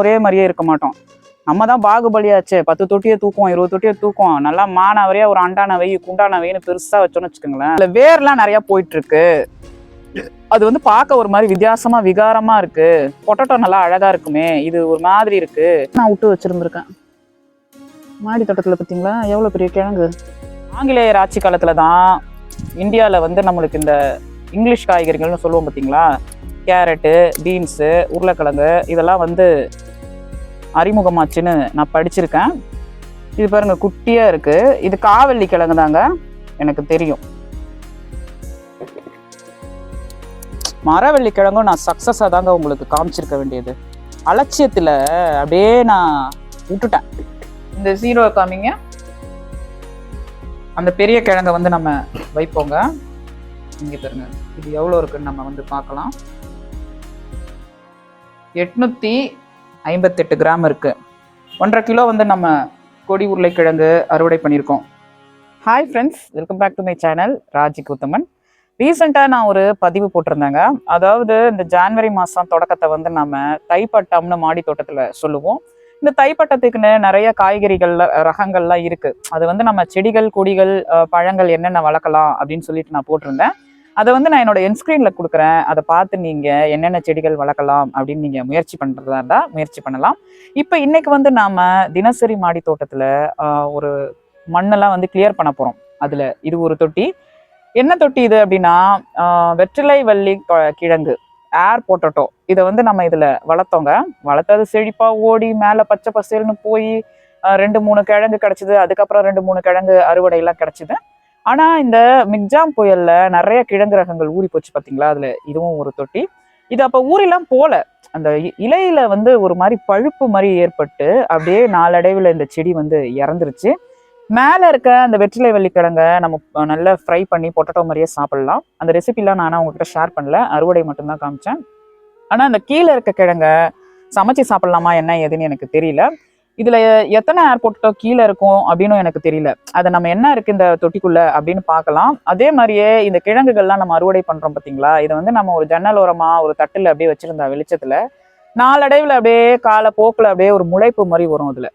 ஒரே மாதிரியே இருக்க மாட்டோம். நம்ம தான் பாகுபலியாச்சே. பத்து தொட்டியை தூக்குவோம் இருபது தொட்டியை தூக்குவோம். நல்லா மானாவரியா ஒரு அண்டான வை குண்டான வைன்னு பெருசா வச்சோன்னு வச்சுக்கோங்களேன். இல்லை வேர்லாம் நிறைய போயிட்டு இருக்கு அது வந்து பார்க்க ஒரு மாதிரி வித்தியாசமா விகாரமா இருக்கு. பொட்டட்டோ நல்லா அழகா இருக்குமே. இது ஒரு மாதிரி இருக்கு. நான் விட்டு வச்சிருந்திருக்கேன். மாடி தோட்டத்துல பார்த்தீங்களா எவ்வளவு பெரிய கிழங்கு? ஆங்கிலேயர் ஆட்சி காலத்துல தான் இந்தியாவில் வந்து நம்மளுக்கு இந்த இங்கிலீஷ் காய்கறிகள்னு சொல்லுவோம் பார்த்தீங்களா கேரட்டு பீன்ஸு உருளைக்கிழங்கு இதெல்லாம் வந்து அறிமுகமாச்சுன்னு நான் படிச்சிருக்கேன். இது பாருங்க குட்டியாக இருக்குது இது காவல்லி கிழங்கு தாங்க எனக்கு தெரியும். மரவள்ளி கிழங்கும் நான் சக்ஸஸாக தாங்க உங்களுக்கு காமிச்சிருக்க வேண்டியது. அலட்சியத்தில் அப்படியே நான் விட்டுட்டேன். இந்த ஜீரோ காமிங்க. அந்த பெரிய கிழங்கை வந்து நம்ம வைப்போங்க. இங்கே பாருங்க இது எவ்வளோ இருக்குன்னு நம்ம வந்து பார்க்கலாம். எட்நூற்றி ஐம்பத்தெட்டு கிராம் இருக்குது ஒன்றரை கிலோ வந்து நம்ம கொடி உருளைக்கிழங்கு அறுவடை பண்ணியிருக்கோம். Hi friends welcome back to my channel Raji Uthaman ரீசெண்டாக நான் ஒரு பதிவு போட்டிருந்தேங்க. அதாவது இந்த ஜான்வரி மாதம் தொடக்கத்தை வந்து நம்ம தைப்பட்டம்னு மாடி தோட்டத்தில் சொல்லுவோம். இந்த தைப்பட்டத்துக்குன்னு நிறைய காய்கறிகள் ரகங்கள்லாம் இருக்குது அது வந்து நம்ம செடிகள் கொடிகள் பழங்கள் என்னென்ன வளர்க்கலாம் அப்படின்னு சொல்லிட்டு நான் போட்டிருந்தேன். அதை வந்து நான் என்னோட என்ஸ்க்ரீனில் கொடுக்குறேன். அதை பார்த்து நீங்கள் என்னென்ன செடிகள் வளர்க்கலாம் அப்படின்னு நீங்கள் முயற்சி பண்ணுறதா இருந்தால் முயற்சி பண்ணலாம். இப்போ இன்றைக்கி வந்து நாம் தினசரி மாடி தோட்டத்தில் ஒரு மண்ணெல்லாம் வந்து கிளியர் பண்ண போகிறோம் அதில் இது ஒரு தொட்டி. என்ன தொட்டி இது அப்படின்னா வெற்றிலை வள்ளி கிழங்கு ஏர் பொட்டட்டோ இதை வந்து நம்ம இதில் வளர்த்தோங்க. வளர்த்தது செழிப்பாக ஓடி மேலே பச்சை பசேல்னு போய் ரெண்டு மூணு கிழங்கு கிடச்சிது. அதுக்கப்புறம் ரெண்டு மூணு கிழங்கு அறுவடையெல்லாம் கிடச்சிது. ஆனால் இந்த மிக்ஜாம் புயல்ல நிறைய கிழங்கு ரகங்கள் ஊறி போச்சு பார்த்தீங்களா அதில் இதுவும் ஒரு தொட்டி. இது அப்போ ஊறிலாம் போல. அந்த இ- இலையில வந்து ஒரு மாதிரி பழுப்பு மாதிரி ஏற்பட்டு அப்படியே நாளடைவில் இந்த செடி வந்து இறந்துருச்சு. மேலே இருக்க அந்த வெற்றிலை வெள்ளிக்கிழங்க நம்ம நல்லா ஃப்ரை பண்ணி பொட்டட்டோ மாதிரியே சாப்பிடலாம். அந்த ரெசிபிலாம் நான் உங்ககிட்ட ஷேர் பண்ணல. அறுவடை மட்டும்தான் காமிச்சேன். ஆனால் அந்த கீழே இருக்க கிழங்க சமைச்சு சாப்பிடலாமா என்ன ஏதுன்னு எனக்கு தெரியல. இதுல எத்தனை ஏர்போர்ட்டோ கீழே இருக்கும் அப்படின்னு எனக்கு தெரியல. அதை நம்ம என்ன இருக்கு இந்த தொட்டிக்குள்ள அப்படின்னு பார்க்கலாம். அதே மாதிரியே இந்த கிழங்குகள்லாம் நம்ம அறுவடை பண்றோம் பார்த்தீங்களா இதை வந்து நம்ம ஒரு ஜன்னல் ஓரமா ஒரு தட்டுல அப்படியே வச்சிருந்தா வெளிச்சத்துல நாளடைவில் அப்படியே கால போக்கில் அப்படியே ஒரு முளைப்பு மாதிரி வரும் அதுல.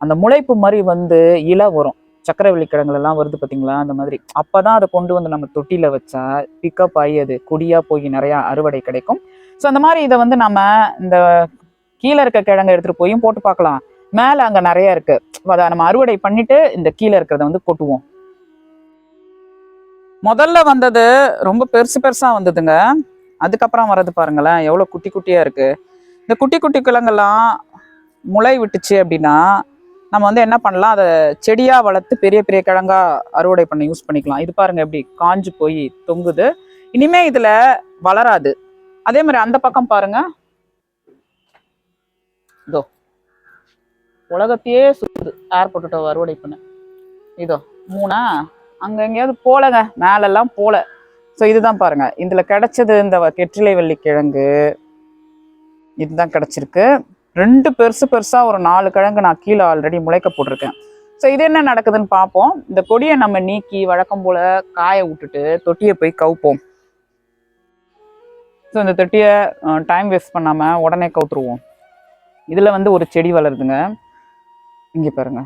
அந்த முளைப்பு மாதிரி வந்து இலை வரும். சக்கரவள்ளி கிழங்குல எல்லாம் வருது பார்த்தீங்களா அந்த மாதிரி. அப்பதான் அதை கொண்டு வந்து நம்ம தொட்டில வச்சா பிக்கப் ஆகி அது கொடியா போய் நிறைய அறுவடை கிடைக்கும். ஸோ அந்த மாதிரி இதை வந்து நம்ம இந்த கீழே இருக்க கிழங்கை எடுத்துட்டு போயும் போட்டு பார்க்கலாம். மேலே அங்கே நிறைய இருக்கு. அதை நம்ம அறுவடை பண்ணிட்டு இந்த கீழே இருக்கிறத வந்து கொட்டுவோம். முதல்ல வந்தது ரொம்ப பெருசு பெருசாக வந்ததுங்க. அதுக்கப்புறம் வர்றது பாருங்களேன் எவ்வளோ குட்டி குட்டியாக இருக்கு. இந்த குட்டி குட்டி கிழங்கெல்லாம் முளை விட்டுச்சு அப்படின்னா நம்ம வந்து என்ன பண்ணலாம்? அதை செடியாக வளர்த்து பெரிய பெரிய கிழங்கா அறுவடை பண்ண யூஸ் பண்ணிக்கலாம். இது பாருங்க எப்படி காஞ்சு போய் தொங்குது. இனிமே இதில் வளராது. அதே மாதிரி அந்த பக்கம் பாருங்க. இதோ. உலகத்தையே சுத்துது. ஏர் அறுவடை பண்ண இதோ மூணா? அங்க எங்கேயாவது போலங்க. மேலெல்லாம் போல. ஸோ இதுதான் பாருங்க. இதுல கிடைச்சது இந்த கெற்றிலை வெள்ளி கிழங்கு. இதுதான் கிடைச்சிருக்கு. ரெண்டு பெருசு பெருசா ஒரு நாலு கிழங்கு நான் கீழே ஆல்ரெடி முளைக்க போட்டிருக்கேன். ஸோ இது என்ன நடக்குதுன்னு பார்ப்போம். இந்த கொடியை நம்ம நீக்கி வழக்கம் போல காய விட்டுட்டு தொட்டியை போய் கவுப்போம். ஸோ இந்த தொட்டியை டைம் வேஸ்ட் பண்ணாம உடனே கவுத்துருவோம். இதுல வந்து ஒரு செடி வளருதுங்க. இங்கே பாருங்க.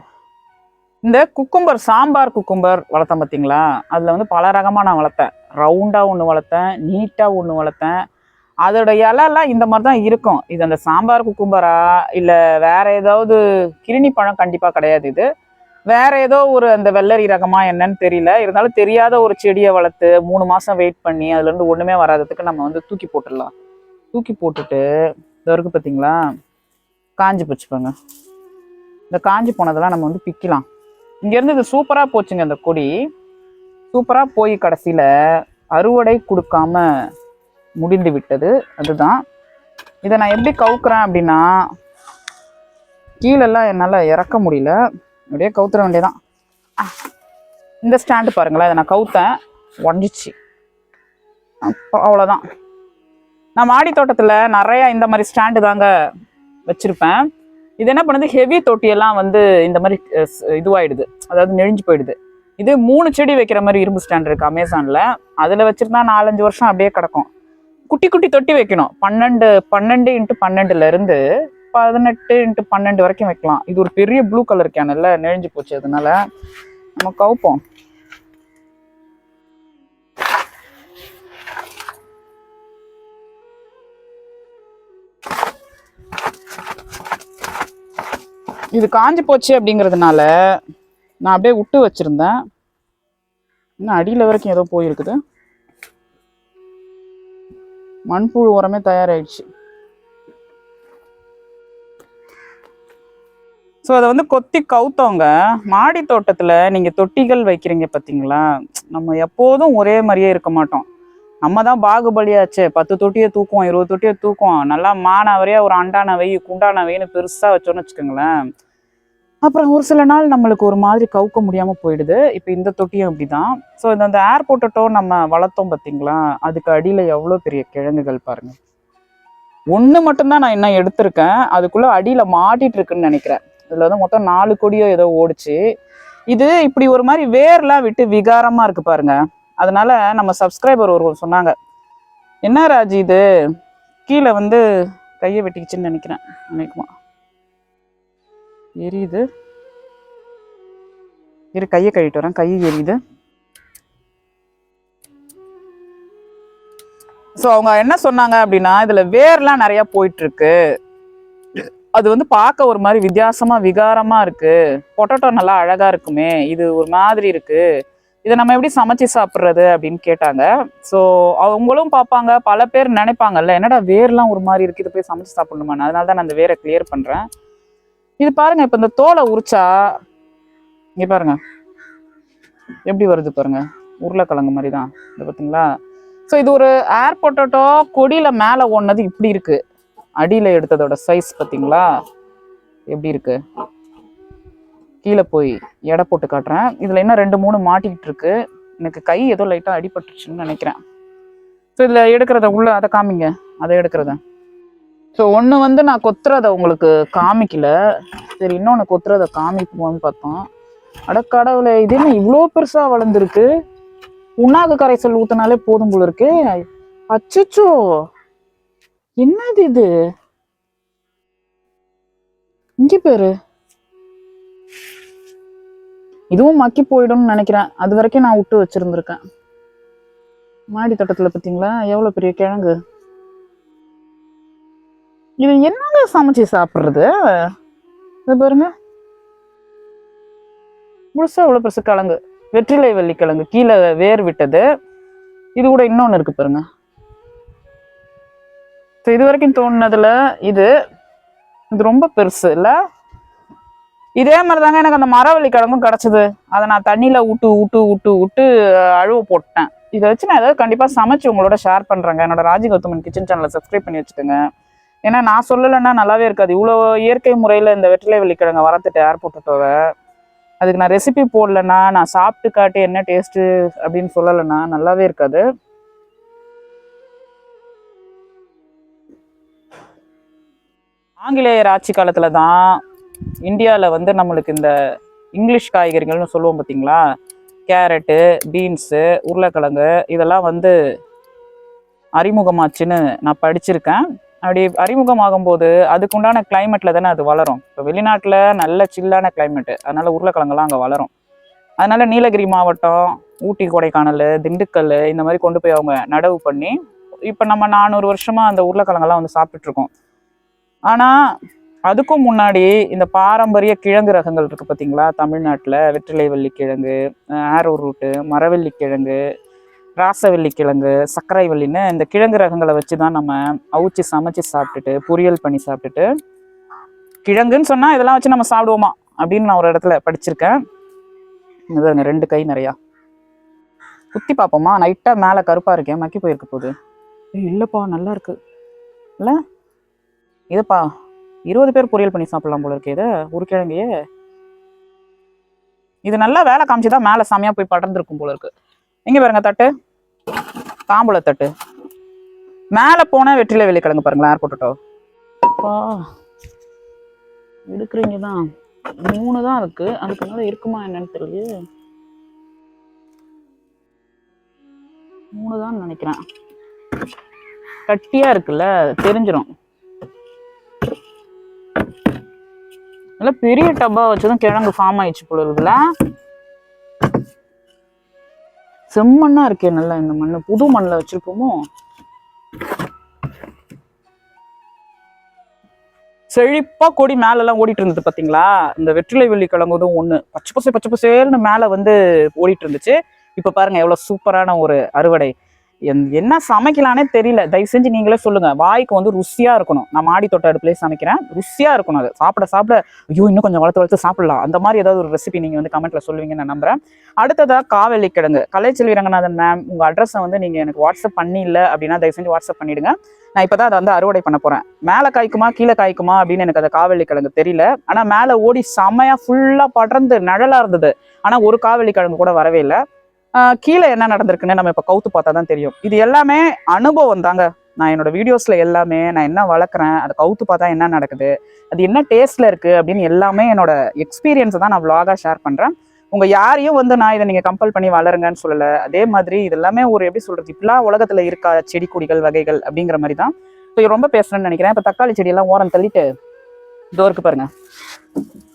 இந்த குக்கும்பர் சாம்பார் குக்கும்பர் வளர்த்தேன் பார்த்தீங்களா அதில் வந்து பல ரகமாக நான் வளர்த்தேன். ரவுண்டாக ஒன்று வளர்த்தேன் நீட்டாக ஒன்று வளர்த்தேன். அதோட இலைலாம் இந்த மாதிரி தான் இருக்கும். இது அந்த சாம்பார் குக்கும்பரா? இல்லை வேறு ஏதாவது கிருணி பழம் கண்டிப்பாக கிடையாது இது. வேற ஏதோ ஒரு அந்த வெள்ளரி ரகமா என்னன்னு தெரியல. இருந்தாலும் தெரியாத ஒரு செடியை வளர்த்து மூணு மாதம் வெயிட் பண்ணி அதுலேருந்து ஒன்றுமே வராததுக்கு நம்ம வந்து தூக்கி போட்டுடலாம். தூக்கி போட்டுட்டு இது வரைக்கும் பார்த்தீங்களா காஞ்சி போச்சுப்பாங்க இந்த காஞ்சி போனதெல்லாம் நம்ம வந்து பிக்கலாம். இங்கேருந்து இது சூப்பராக போச்சுங்க இந்த கொடி. சூப்பராக போய் கடைசியில் அறுவடை கொடுக்காம முடிந்து விட்டது. அதுதான். இதை நான் எப்படி கவுக்குறேன் அப்படின்னா கீழெல்லாம் என்னால் இறக்க முடியல. அப்படியே கவுத்துற வேண்டியதான் இந்த ஸ்டாண்டு பாருங்களேன். இதை நான் கவுத்தேன். உடஞ்சிச்சு. அப்போ அவ்வளோதான் நான் மாடி தோட்டத்தில் நிறையா இந்த மாதிரி ஸ்டாண்டு தாங்க வச்சுருப்பேன். இது என்ன பண்ணுது? ஹெவி தொட்டியெல்லாம் வந்து இந்த மாதிரி இதுவாயிடுது. அதாவது நெழிஞ்சு போயிடுது. இது மூணு செடி வைக்கிற மாதிரி இரும்பு ஸ்டாண்ட் இருக்குது அமேசானில். அதில் வச்சுருந்தா நாலஞ்சு வருஷம் அப்படியே கிடக்கும். குட்டி குட்டி தொட்டி வைக்கணும். பன்னெண்டு பன்னெண்டு இன்ட்டு பன்னெண்டுலேருந்து பதினெட்டு இன்ட்டு பன்னெண்டு வரைக்கும் வைக்கலாம். இது ஒரு பெரிய ப்ளூ கலர் கேனில் நெழிஞ்சு போச்சு. அதனால நம்ம கவுப்போம். இது காஞ்சு போச்சு அப்படிங்கிறதுனால நான் அப்படியே விட்டு வச்சுருந்தேன். இன்னும் அடியில் வரைக்கும் ஏதோ போயிருக்குது. மண்புழு உரமே தயாராயிடுச்சு. ஸோ அதை வந்து கொத்தி கவுத்தவங்க மாடி தோட்டத்தில் நீங்கள் தொட்டிகள் வைக்கிறீங்க பார்த்தீங்களா நம்ம எப்போதும் ஒரே மாதிரியே இருக்க மாட்டோம். நம்ம தான் பாகுபலியாச்சே. பத்து தொட்டியை தூக்குவோம் இருபது தொட்டியை தூக்குவோம். நல்லா மானாவரியாக ஒரு அண்டான வை குண்டான வைன்னு பெருசாக வச்சோன்னு வச்சுக்கோங்களேன். அப்புறம் ஒரு சில நாள் நம்மளுக்கு ஒரு மாதிரி கவுக்க முடியாமல் போயிடுது. இப்போ இந்த தொட்டியும் அப்படிதான் ஸோ இந்த அந்த ஏர் நம்ம வளர்த்தோம் பார்த்தீங்களா அதுக்கு அடியில் எவ்வளோ பெரிய கிழங்குகள் பாருங்க. ஒன்று மட்டும்தான் நான் இன்னும் எடுத்திருக்கேன். அதுக்குள்ளே அடியில் மாட்டிட்டு இருக்குன்னு நினைக்கிறேன். இதில் வந்து மொத்தம் நாலு கொடியோ ஏதோ ஓடுச்சு. இது இப்படி ஒரு மாதிரி வேர்லாம் விட்டு விகாரமாக இருக்குது பாருங்கள் அதனால் நம்ம சப்ஸ்கிரைபர் ஒருவர் சொன்னாங்க என்ன ராஜி இது? கீழே வந்து கையை வெட்டிக்கிச்சுன்னு நினைக்கிறேன் நினைக்குமா எரியுது. இரு கையை கழிட்டு வரேன். கை எரியுது. ஸோ அவங்க என்ன சொன்னாங்க அப்படின்னா இதில் வேர்லாம் நிறையா போயிட்டுருக்கு. அது வந்து பார்க்க ஒரு மாதிரி வித்தியாசமாக விகாரமாக இருக்குது பொட்டேட்டோ நல்லா அழகாக இருக்குமே. இது ஒரு மாதிரி இருக்குது இதை நம்ம எப்படி சமைச்சு சாப்பிட்றது அப்படின்னு கேட்டாங்க. ஸோ அவங்களும் பார்ப்பாங்க. பல பேர் நினைப்பாங்கல்ல என்னடா வேர்லாம் ஒரு மாதிரி இருக்குது இதை போய் சமைச்சு சாப்பிடணுமான்னு. அதனால தான் நான் அந்த வேரை கிளியர் பண்ணுறேன் இது பாருங்க இப்போ இந்த தோலை உரிச்சா இங்கே பாருங்க. எப்படி வருது பாருங்க? உருளைக்கிழங்கு மாதிரி தான். இது பார்த்தீங்களா ஸோ இது ஒரு ஏர் பொட்டோட்டோ கொடியில் மேலே ஒன்னது இப்படி இருக்குது அடியில் எடுத்ததோட சைஸ் பார்த்தீங்களா எப்படி இருக்குது கீழே போய் எடை போட்டு காட்டுறேன். இதில் என்ன ரெண்டு மூணு மாட்டிக்கிட்டு இருக்கு எனக்கு கை ஏதோ லைட்டாக அடிபட்டுருச்சுன்னு நினைக்கிறேன். ஸோ இதில் எடுக்கிறத உள்ள அதை காமிங்க. அதை எடுக்கிறத. ஸோ ஒன்று வந்து நான் கொத்துறத உங்களுக்கு காமிக்கல. சரி இன்னொன்று கொத்துறத காமிப்போம்னு பார்த்தோம். அட இது என்ன இவ்வளோ பெருசாக வளர்ந்துருக்கு? உண்ணாக்கு கரைசல் ஊற்றினாலே போதும் போல இருக்கு. அச்சோ என்னது இது? இங்கே பேரு. இதுவும் மக்கி போயிடும்னு நினைக்கிறேன். அது வரைக்கும் நான் விட்டு வச்சிருந்திருக்கேன். மாடி தோட்டத்தில் பார்த்தீங்களா எவ்வளோ பெரிய கிழங்கு? இது என்னங்க சமைச்சு சாப்பிட்றது? இது பாருங்க. முழுசாக இவ்வளோ பெருசு கிழங்கு? வெற்றிலை வெள்ளி கிழங்கு. கீழே வேர் விட்டது இது கூட இன்னொன்று இருக்கு பாருங்க. ஸோ இது வரைக்கும் தோணுனதுல இது இது ரொம்ப பெருசு இல்லை? இதே மாதிரி தாங்க எனக்கு அந்த மரவள்ளி கிழங்கும் கிடச்சிது. அதை நான் தண்ணியில் விட்டு விட்டு விட்டு விட்டு அழுவ போட்டேன். இதை வச்சு நான் ஏதாவது கண்டிப்பாக சமைச்சு உங்களோட ஷேர் பண்ணுறேங்க என்னோட ராஜி கௌதமன் கிச்சன் சேனலை சப்ஸ்கிரைப் பண்ணி வச்சுக்கோங்க ஏன்னா நான் சொல்லலைன்னா நல்லாவே இருக்காது. இவ்வளோ இயற்கை முறையில் இந்த வெற்றிலை வெள்ளிக்கிழங்கை வரத்துட்டு ஏர் போட்டுட்டோவை அதுக்கு நான் ரெசிபி போடலன்னா நான் சாப்பிட்டு காட்டி என்ன டேஸ்ட்டு அப்படின்னு சொல்லலைன்னா நல்லாவே இருக்காது. ஆங்கிலேயர் ஆட்சி காலத்தில் தான் இந்தியாவில் வந்து நம்மளுக்கு இந்த இங்கிலீஷ் காய்கறிகள்னு சொல்லுவோம் பார்த்தீங்களா கேரட்டு பீன்ஸு உருளைக்கிழங்கு இதெல்லாம் வந்து அறிமுகமாச்சுன்னு நான் படிச்சிருக்கேன். அப்படி அறிமுகமாகும் போது அதுக்குண்டான கிளைமேட்டில் தானே அது வளரும். இப்போ வெளிநாட்டில் நல்ல சில்லான கிளைமேட்டு அதனால் உருளைக்கிழங்குலாம் அங்கே வளரும். அதனால் நீலகிரி மாவட்டம் ஊட்டி கொடைக்கானல் திண்டுக்கல் இந்த மாதிரி கொண்டு போய் அவங்க நடவு பண்ணி இப்போ நம்ம நானூறு வருஷமாக அந்த உருளைக்கிழங்கெல்லாம் வந்து சாப்பிட்ருக்கோம் ஆனால் அதுக்கும் முன்னாடி இந்த பாரம்பரிய கிழங்கு ரகங்கள் இருக்கு பார்த்தீங்களா தமிழ்நாட்டில் வெற்றிலை வள்ளி கிழங்கு ஆரோ ரூட்டு மரவள்ளி கிழங்கு ராசவள்ளி கிழங்கு சர்க்கரை வள்ளின்னு இந்த கிழங்கு ரகங்களை வச்சு தான் நம்ம அவிச்சு சமைச்சு சாப்பிட்டுட்டு பொரியல் பண்ணி சாப்பிட்டுட்டு கிழங்குன்னு சொன்னால் இதெல்லாம் வச்சு நம்ம சாப்பிடுவோமா? அப்படின்னு நான் ஒரு இடத்துல படிச்சிருக்கேன். இதுங்க ரெண்டு கை நிறையா. குத்தி பார்ப்போமா? நைட்டாக மேலே கருப்பாக இருக்கேன் மக்கி போயிருக்க போகுது இல்லைப்பா நல்லா இருக்கு. இல்லை? இதுப்பா. இருபது பேர் பொரியல் பண்ணி சாப்பிடலாம் போல இருக்கு இதை உருக்கிழங்கையே இது நல்லா வேலை காமிச்சுதான் மேலே செமையா போய் படர்ந்துருக்கும் போல இருக்கு. எங்கே பாருங்க தட்டு. தாம்பூல தட்டு. மேலே போன வெற்றிலை வெள்ளிக்கிழங்கு பாருங்களேன் ஏர் போட்டுட்டோ? அப்பா எடுக்கிறீங்க தான் மூணு தான் இருக்கு. அதுக்கு மேலே இருக்குமா என்னன்னு தெரியல மூணு தான் நினைக்கிறேன். கட்டியாக இருக்குல்ல தெரிஞ்சிடும் நல்லா பெரிய டப்பா வச்சதும் கிழங்கு ஃபார்ம் ஆயிடுச்சு போல இருக்குல்ல? செம்மண்ணா இருக்கே நல்லா இந்த மண்ணு. புது மண்ணில் வச்சிருப்போமோ? செழிப்பா கொடி மேல எல்லாம் ஓடிட்டு இருந்தது பாத்தீங்களா? இந்த வெற்றிலை வெள்ளி கிழங்குதும் ஒண்ணு. பச்சை பசை பச்சை பசேல்னு மேல வந்து ஓடிட்டு இருந்துச்சு. இப்ப பாருங்க எவ்வளவு சூப்பரான ஒரு அறுவடை. என்ன சமைக்கலானே தெரியல. தயவு செஞ்சு நீங்களே சொல்லுங்க. வாய்க்கு வந்து ருசியா இருக்கணும். நான் மாடி தோட்ட அடுப்புலேயே சமைக்கிறேன். ருசியா இருக்கணும் அது. சாப்பிட சாப்பிட ஐயோ இன்னும் கொஞ்சம் வளர்த்து வளர்த்து சாப்பிடலாம். அந்த மாதிரி ஏதாவது ஒரு ரெசிபி நீங்க வந்து கமெண்ட்ல சொல்லுவீங்கன்னு நான் நம்புறேன். அடுத்ததா காவலி கிழங்கு கலைச்செல்வி ரங்கநாதன் மேம் உங்க அட்ரஸை வந்து நீங்க எனக்கு வாட்ஸ்அப் பண்ணி இல்லை அப்படின்னா தயவு செஞ்சு வாட்ஸ்அப் பண்ணிடுங்க. நான் இப்பதான் அதை வந்து அறுவடை பண்ண போறேன். மேலே காய்க்குமா கீழே காய்க்குமா அப்படின்னு எனக்கு அந்த காவலி கிழங்கு தெரியல. ஆனா மேலே ஓடி செமையா ஃபுல்லா படர்ந்து நிழலாக இருந்தது. ஆனா ஒரு காவலி கிழங்கு கூட வரவே இல்லை. கீழே என்ன நடந்திருக்குன்னு நம்ம இப்போ கவுத்து பார்த்தா தான் தெரியும். இது எல்லாமே அனுபவம் தாங்க. நான் என்னோட வீடியோஸ்ல எல்லாமே நான் என்ன வளர்க்குறேன் அதை கவுத்து பார்த்தா என்ன நடக்குது அது என்ன டேஸ்ட்ல இருக்கு அப்படின்னு எல்லாமே என்னோட எக்ஸ்பீரியன்ஸை தான் நான் vlog-ஆ ஷேர் பண்றேன். உங்க யாரையும் வந்து நான் இதை நீங்க கம்பல் பண்ணி வளருங்கன்னு சொல்லலை. அதே மாதிரி இது எல்லாமே ஒரு எப்படி சொல்றது இப்படிலாம் உலகத்துல இருக்கா செடி கொடிகள் வகைகள் அப்படிங்கிற மாதிரி தான். இப்போ ரொம்ப பேசுறேன்னு நினைக்கிறேன். இப்போ தக்காளி செடியெல்லாம் ஓரம் தள்ளிட்டு இதோ இருக்கு பாருங்க.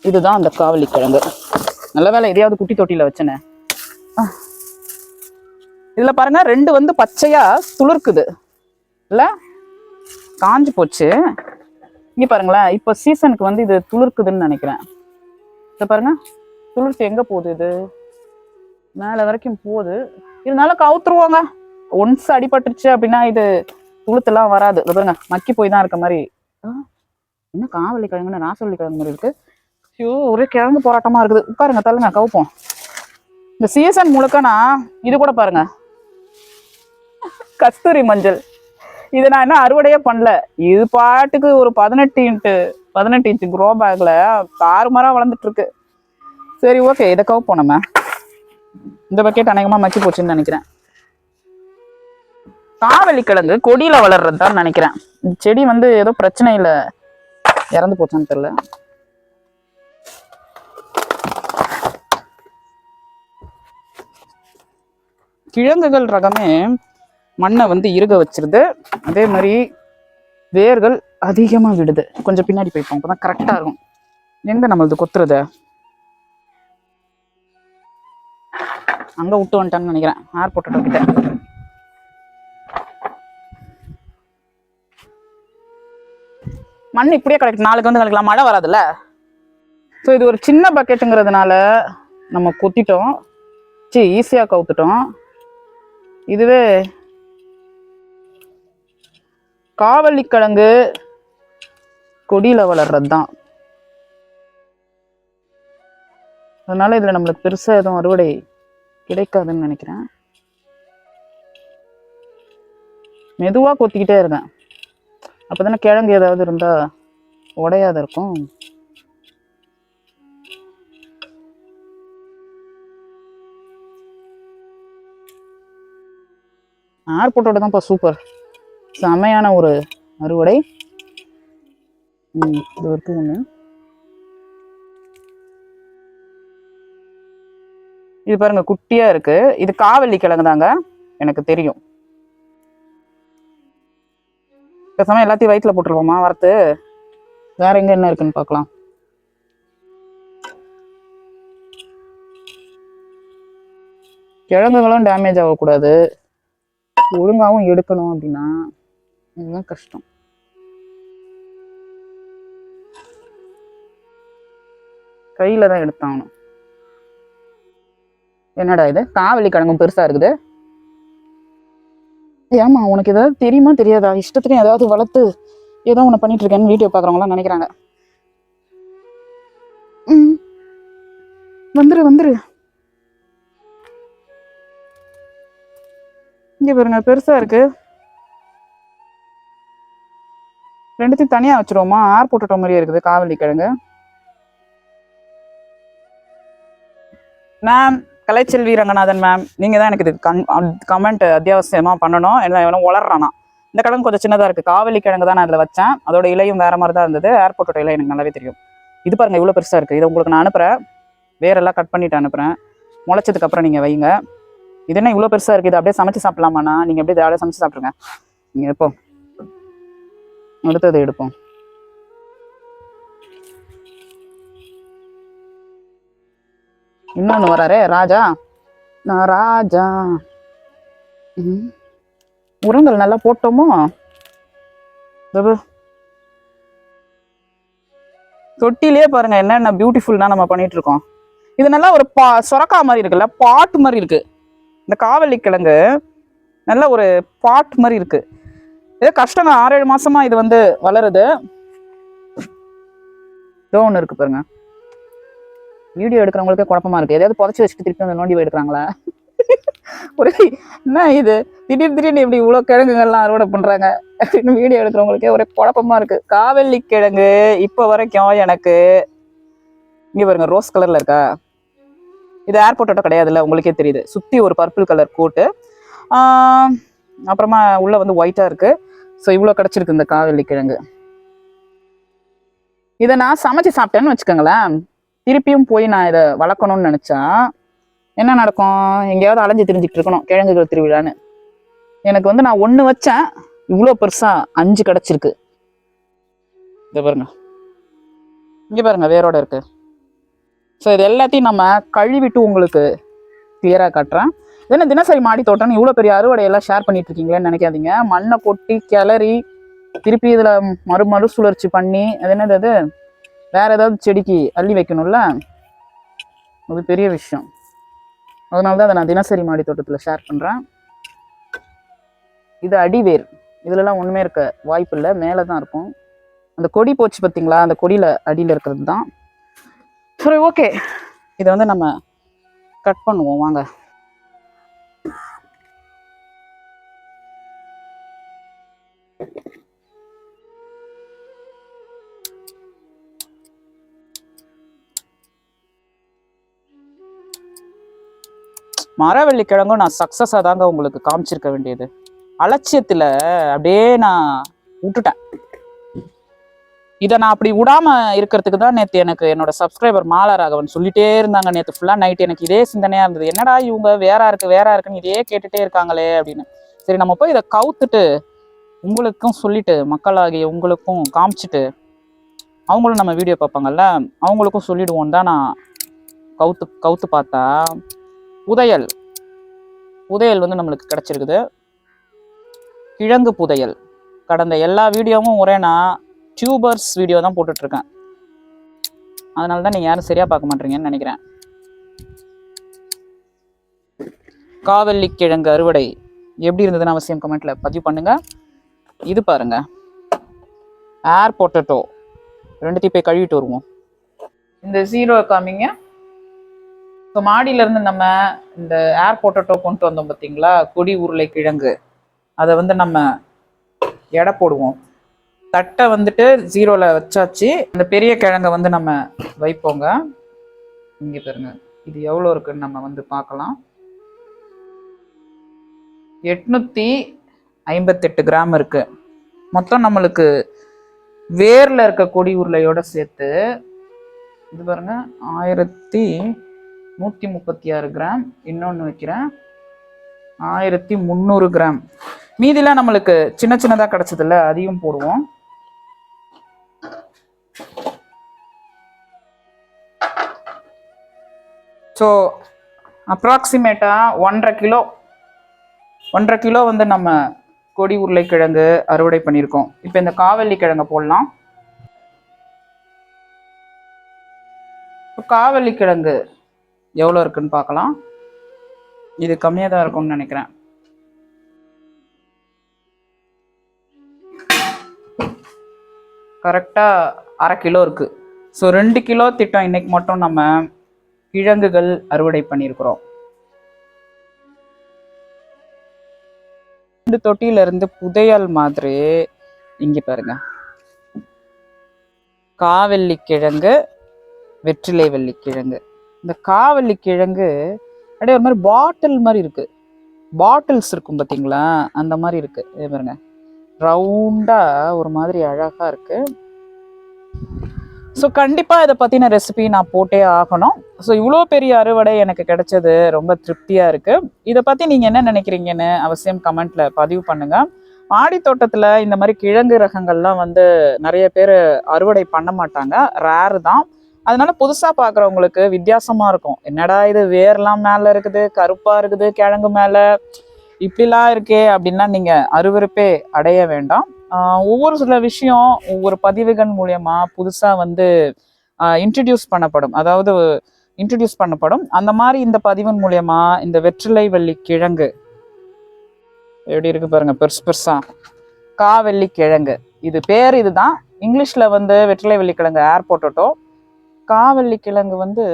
இதுதான் அந்த காவலி கிழங்கு. நல்ல வேலை எதையாவது குட்டி தொட்டியில வச்சேனே ஆ. இதில் பாருங்க ரெண்டு வந்து பச்சையாக துளிர்க்குது. இல்லை? காஞ்சு போச்சு. இங்கே பாருங்களேன் இப்போ சீசனுக்கு வந்து இது துளிர்க்குதுன்னு நினைக்கிறேன். இதை பாருங்க துளிர்த்து எங்கே போகுது இது? மேலே வரைக்கும் போகுது. இருந்தாலும் கவுத்துருவாங்க. ஒன்ஸ் அடிபட்டுருச்சு அப்படின்னா இது துளுத்தெல்லாம் வராது. இதை பாருங்க மக்கி போய் தான் இருக்க மாதிரி. ஆ, என்ன காவலி கிழங்குன்னு நாசவள்ளி கிழங்கு மாதிரி இருக்குது ஐயோ ஒரே கிழங்கு போராட்டமாக இருக்குது. உட்காருங்க தள்ளுங்க கவுப்போம். இந்த சீசன் முழுக்கனா இது கூட பாருங்கள் கஸ்தூரி மஞ்சள். இதை நான் என்ன அறுவடையே பண்ணல. இது பாட்டுக்கு ஒரு பதினெட்டு இன்ட்டு பதினெட்டு இன்ச்சு க்ரோ பேக்ல ஆறு மரம் வளர்ந்துட்டுருக்கு. சரி ஓகே இதை கவுப்போம் இந்த பக்கெட் அநேகமாக மக்கி போச்சுன்னு நினைக்கிறேன். காவலி கிழங்கு கொடியில் வளர்றது தான் நினைக்கிறேன். இந்த செடி வந்து ஏதோ இல்லை இறந்து போச்சான்னு தெரில கிழங்குகள் ரகமே மண்ணை வந்து இறுக வச்சிருது. அதே மாதிரி வேர்கள் அதிகமாக விடுது. கொஞ்சம் பின்னாடி போய்ப்போம். அப்பதான் கரெக்டாக இருக்கும். எங்கே நம்மளது கொத்துறது? அங்கே விட்டு வந்துட்டான்னு நினைக்கிறேன். ஏர் போட்டுட்டு கிட்ட. மண் இப்படியே கிடைக்கும். நாளைக்கு வந்து கிடைக்கலாம். மழை வராதுல்ல? ஸோ இது ஒரு சின்ன பக்கெட்டுங்கிறதுனால நம்ம கொத்திட்டோம். சி ஈஸியாக கவுத்துட்டோம். இதுவே காவலிக்கிழங்கு கொடியில் வளர்றது தான் அதனால இதில் நம்மளுக்கு பெருசாக எதுவும் அறுவடை கிடைக்காதுன்னு நினைக்கிறேன். மெதுவாக கொத்திக்கிட்டே இருக்கேன். அப்போ தானே கிழங்கு ஏதாவது இருந்தால் உடையாத இருக்கும். ஏர்போர்ட்டோட தான்ப்பா சூப்பர். செமையான ஒரு அறுவடை. இது வரைக்கும் ஒன்று இது பாருங்க குட்டியா இருக்கு. இது காவல்லி கிழங்கு தாங்க எனக்கு தெரியும். பேசாம எல்லாத்தையும் வயிற்றுல போட்டுருவோமா வறுத்து? வேற எங்க என்ன இருக்குன்னு பார்க்கலாம் கிழங்குகளும் டேமேஜ் ஆகக்கூடாது. ஒழுங்காவும் எடுக்கணும் அப்படின்னா. இதுதான் கஷ்டம் கையில தான் எடுத்தாகணும் என்னடா இது? காவலி கிழங்கும் பெருசா இருக்குது. ஏமா உனக்கு ஏதாவது தெரியுமா? தெரியாதா? இஷ்டத்துலையும் ஏதாவது வளர்த்து ஏதோ ஒன்று பண்ணிட்டு இருக்கேன்னு வீடியோ பார்க்குறவங்களாம் நினைக்கிறாங்க. ம். வந்துரு வந்துரு. இங்க பாருங்க பெருசா இருக்கு. ரெண்டுத்தையும் தனியாக வச்சுருவோமா? ஆர் போட்டுட்ட மாதிரியே இருக்குது காவலி கிழங்கு. மேம் கலைச்செல்வி ரங்கநாதன் மேம் நீங்கள் தான் எனக்கு இது கமெண்ட் அத்தியாவசியமாக பண்ணணும். என்ன இவனும் உளறானா இந்த கிழங்கு கொஞ்சம் சின்னதாக இருக்குது காவலி கிழங்கு தான் நான் அதில் வச்சேன். அதோட இலையும் வேறு மாதிரி தான் இருந்தது. ஏர்போர்ட்டோட இலை எனக்கு நல்லாவே தெரியும். இது பாருங்க இவ்வளோ பெருசாக இருக்குது இதை உங்களுக்கு நான் அனுப்புகிறேன் வேறெல்லாம் கட் பண்ணிவிட்டு அனுப்புகிறேன் முளைச்சதுக்கப்புறம் நீங்கள் வைங்க. இது என்ன இவ்வளோ பெருசாக இருக்குது இதை அப்படியே சமைச்சு சாப்பிட்லாமாண்ணா? நீங்கள் அப்படியே ஜாலியாக சமைச்சு சாப்பிடுங்க. நீங்கள் எப்போ அடுத்தது எடுப்போம். இன்னொன்று வராரே ராஜா. நான் ராஜா. உரங்கள் நல்லா போட்டோமோ? தொட்டிலே பாருங்க என்னென்ன பியூட்டிஃபுல்னா நம்ம பண்ணிட்டு இருக்கோம் இது நல்லா ஒரு பா சொரக்கா மாதிரி இருக்குல்ல பாட்டு மாதிரி இருக்கு. இந்த காவலி கிழங்கு நல்ல ஒரு பாட் மாதிரி இருக்கு. ஏதோ கஷ்டங்க. ஆறு ஏழு மாசமா இது வந்து வளருது. ஏதோ ஒன்று இருக்கு பாருங்க. வீடியோ எடுக்கிறவங்களுக்கே குழப்பமா இருக்கு. ஏதாவது புதைச்சி வச்சுட்டு திருப்பி வந்து நோண்டி எடுக்கிறாங்களா ஒரு என்ன இது? திடீர் திடீர்னு இப்படி இவ்வளோ கிழங்குகள்லாம் அறுவடை பண்ணுறாங்க அப்படின்னு வீடியோ எடுக்கிறவங்களுக்கே ஒரே குழப்பமா இருக்கு. காவல்லி கிழங்கு இப்போ வரைக்கும் எனக்கு இங்கே பாருங்க ரோஸ் கலர்ல இருக்கா? இது ஏர்போர்ட்டோட கிடையாதுல்ல உங்களுக்கே தெரியுது. சுற்றி ஒரு பர்பிள் கலர் கோட்டு அப்புறமா உள்ள வந்து ஒயிட்டா இருக்கு. ஸோ இவ்வளோ கிடைச்சிருக்கு இந்த காவலி கிழங்கு. இதை நான் சமைச்சு சாப்பிட்டேன்னு வச்சுக்கோங்களேன். திருப்பியும் போய் நான் இதை வளர்க்கணும்னு நினச்சா என்ன நடக்கும்? எங்கேயாவது அலைஞ்சு திரிஞ்சிட்டு இருக்கணும் கிழங்குகள் திருவிழான்னு. எனக்கு வந்து நான் ஒன்று வச்சேன். இவ்வளோ பெருசாக அஞ்சு கிடச்சிருக்கு. இதை பாருங்க. இங்கே பாருங்க வேரோட இருக்கு. ஸோ இது எல்லாத்தையும் நம்ம கழுவிட்டு உங்களுக்கு கிளியராக காட்டுறேன். ஏன்னா தினசரி மாடி தோட்டம்னு இவ்வளோ பெரிய அறுவடையெல்லாம் ஷேர் பண்ணிட்டு இருக்கீங்களேன்னு நினைக்காதீங்க. மண்ணை கொட்டி கிளறி திருப்பி இதில் மறு மறுசுழற்சி பண்ணி அது என்னது அது? வேற ஏதாவது செடிக்கு அள்ளி வைக்கணும்ல? அது பெரிய விஷயம். அதனால தான் அதை நான் தினசரி மாடி தோட்டத்தில் ஷேர் பண்ணுறேன் இது அடிவேர். இதுலலாம் ஒன்றுமே இருக்க வாய்ப்பு இல்லை. மேலே தான் இருக்கும். அந்த கொடி போச்சு பார்த்தீங்களா அந்த கொடியில் அடியில் இருக்கிறது தான். சரி ஓகே இதை வந்து நம்ம கட் பண்ணுவோம். வாங்க. மரவள்ளிக்கிழங்கும் நான் சக்ஸஸாக தாங்க உங்களுக்கு காமிச்சிருக்க வேண்டியது. அலட்சியத்தில் அப்படியே நான் விட்டுட்டேன். இதை நான் அப்படி விடாம இருக்கிறதுக்கு தான் நேற்று எனக்கு என்னோட சப்ஸ்கிரைபர் மாலா ராகவன் சொல்லிட்டே இருந்தாங்க. நேற்று ஃபுல்லாக நைட் எனக்கு இதே சிந்தனையாக இருந்தது. என்னடா இவங்க வேற இருக்கு வேற இருக்குன்னு இதே கேட்டுட்டே இருக்காங்களே அப்படின்னு. சரி நம்ம போய் இதை கவுத்துட்டு உங்களுக்கும் சொல்லிட்டு மக்களாகிய உங்களுக்கும் காமிச்சிட்டு அவங்களும் நம்ம வீடியோ பார்ப்பாங்கல்ல அவங்களுக்கும் சொல்லிடுவோம் தான் நான் கவுத்து கவுத்து பார்த்தா புதையல். புதையல் வந்து நம்மளுக்கு கிடச்சிருக்குது. கிழங்கு புதையல். கடந்த எல்லா வீடியோவும் ஒரே நான் டியூபர்ஸ் வீடியோ தான் போட்டுட்ருக்கேன். அதனால தான் நீங்கள் யாரும் சரியாக பார்க்க மாட்டீங்கன்னு நினைக்கிறேன். காவல்லி கிழங்கு அறுவடை. எப்படி இருந்ததுன்னு அவசியம் கமெண்ட்டில் பதிவு பண்ணுங்கள் இது பாருங்க. ஏர் பொட்டட்டோ ரெண்டுத்தையும் போய் கழுவிட்டு வருவோம். இந்த ஜீரோ காமிங்க. ஸோ மாடியிலேருந்து நம்ம இந்த ஏர் பொட்டேட்டோ கொண்டு வந்தோம் பார்த்தீங்களா? கொடி உருளை கிழங்கு. அதை வந்து நம்ம எடை போடுவோம். தட்டை வந்துட்டு ஜீரோவில் வச்சாச்சு. அந்த பெரிய கிழங்கை வந்து நம்ம வைப்போங்க. இங்கே பாருங்க. இது எவ்வளோ இருக்குன்னு நம்ம வந்து பார்க்கலாம். எட்நூற்றி ஐம்பத்தெட்டு கிராம் இருக்குது மொத்தம் நம்மளுக்கு வேரில் இருக்க கொடி உருளையோட சேர்த்து இது பாருங்க ஆயிரத்தி நூற்றி முப்பத்தி ஆறு கிராம். இன்னொன்று வைக்கிறேன். ஆயிரத்தி முந்நூறு கிராம். மீதிலாம் நம்மளுக்கு சின்ன சின்னதாக கிடச்சதில்ல அதையும் போடுவோம். ஸோ அப்ராக்சிமேட்டாக ஒன்றரை கிலோ. ஒன்றரை கிலோ வந்து நம்ம கொடி உருளைக்கிழங்கு அறுவடை பண்ணியிருக்கோம். இப்போ இந்த காவல்லி கிழங்கை போடலாம். இப்போ காவல்லி கிழங்கு. எவ்வளோ இருக்குன்னு பார்க்கலாம். இது கம்மியாக தான் இருக்கும்னு நினைக்கிறேன். கரெக்டாக அரை கிலோ இருக்குது ஸோ ரெண்டு கிலோ திட்டம் இன்றைக்கி மட்டும் நம்ம கிழங்குகள் அறுவடை பண்ணியிருக்கிறோம். ரெண்டு தொட்டியிலேருந்து புதையல் மாதிரி இங்கே பாருங்க. காவல்லி கிழங்கு வெற்றிலை வெள்ளி கிழங்கு. இந்த காவல்லி கிழங்கு அப்படியே ஒரு மாதிரி பாட்டில் மாதிரி இருக்கு. பாட்டில்ஸ் இருக்கும் பார்த்தீங்களா அந்த மாதிரி இருக்கு. இதே பாருங்க. ரவுண்டா ஒரு மாதிரி அழகா இருக்கு. ஸோ கண்டிப்பாக இதை பற்றின ரெசிபி நான் போட்டே ஆகணும். ஸோ இவ்வளோ பெரிய அறுவடை எனக்கு கிடைச்சது. ரொம்ப திருப்தியாக இருக்குது இதை பற்றி நீங்கள் என்ன நினைக்கிறீங்கன்னு அவசியம் கமெண்ட்டில் பதிவு பண்ணுங்கள் மாடி தோட்டத்தில் இந்த மாதிரி கிழங்கு ரகங்கள்லாம் வந்து நிறைய பேர் அறுவடை பண்ண மாட்டாங்க. ரேரு தான். அதனால புதுசா பார்க்குறவங்களுக்கு வித்தியாசமா இருக்கும். என்னடா இது வேர்லாம் மேல இருக்குது கருப்பா இருக்குது கிழங்கு மேல இப்படிலாம் இருக்கே அப்படின்னா நீங்க அருவருப்பே அடைய வேண்டாம். ஒவ்வொரு சில விஷயம் ஒவ்வொரு பதிவுகள் மூலியமா புதுசா வந்து இன்ட்ரடியூஸ் பண்ணப்படும். அதாவது இன்ட்ரடியூஸ் பண்ணப்படும். அந்த மாதிரி இந்த பதிவின் மூலியமா இந்த வெற்றிலை வள்ளி கிழங்கு எப்படி இருக்கு பாருங்க பெருசு பெருசா. காவெள்ளி கிழங்கு. இது பேர் இதுதான். இங்கிலீஷ்ல வந்து வெற்றிலை வள்ளி கிழங்கு ஏர் பொட்டோட்டோ காவல்லி கிழங்கு வந்து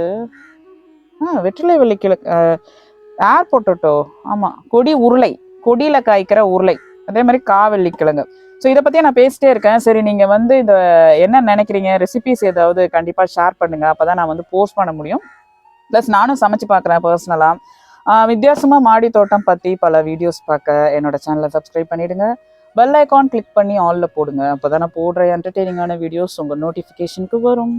ஆ வெற்றிலை வள்ளி கிழங்கு ஏர் பொட்டோட்டோ? கொடி உருளை கொடியில் காய்க்கிற உருளை. அதே மாதிரி காவல்லி கிழங்கு. ஸோ இதை பற்றியே நான் பேசிட்டே இருக்கேன். சரி நீங்கள் வந்து இந்த என்ன நினைக்கிறீங்க? ரெசிபிஸ் ஏதாவது கண்டிப்பாக ஷேர் பண்ணுங்கள் அப்போ தான் நான் வந்து போஸ்ட் பண்ண முடியும். ப்ளஸ் நானும் சமைச்சு பார்க்குறேன் பர்சனலாக வித்தியாசமாக மாடி தோட்டம் பற்றி பல வீடியோஸ் பார்க்க என்னோட சேனலை சப்ஸ்கிரைப் பண்ணிடுங்க. பெல் ஐக்கான் கிளிக் பண்ணி ஆலில் போடுங்க. அப்போ தான் நான் போடுற என்டர்டெய்னிங்கான வீடியோஸ் உங்கள் நோட்டிஃபிகேஷனுக்கு வரும்.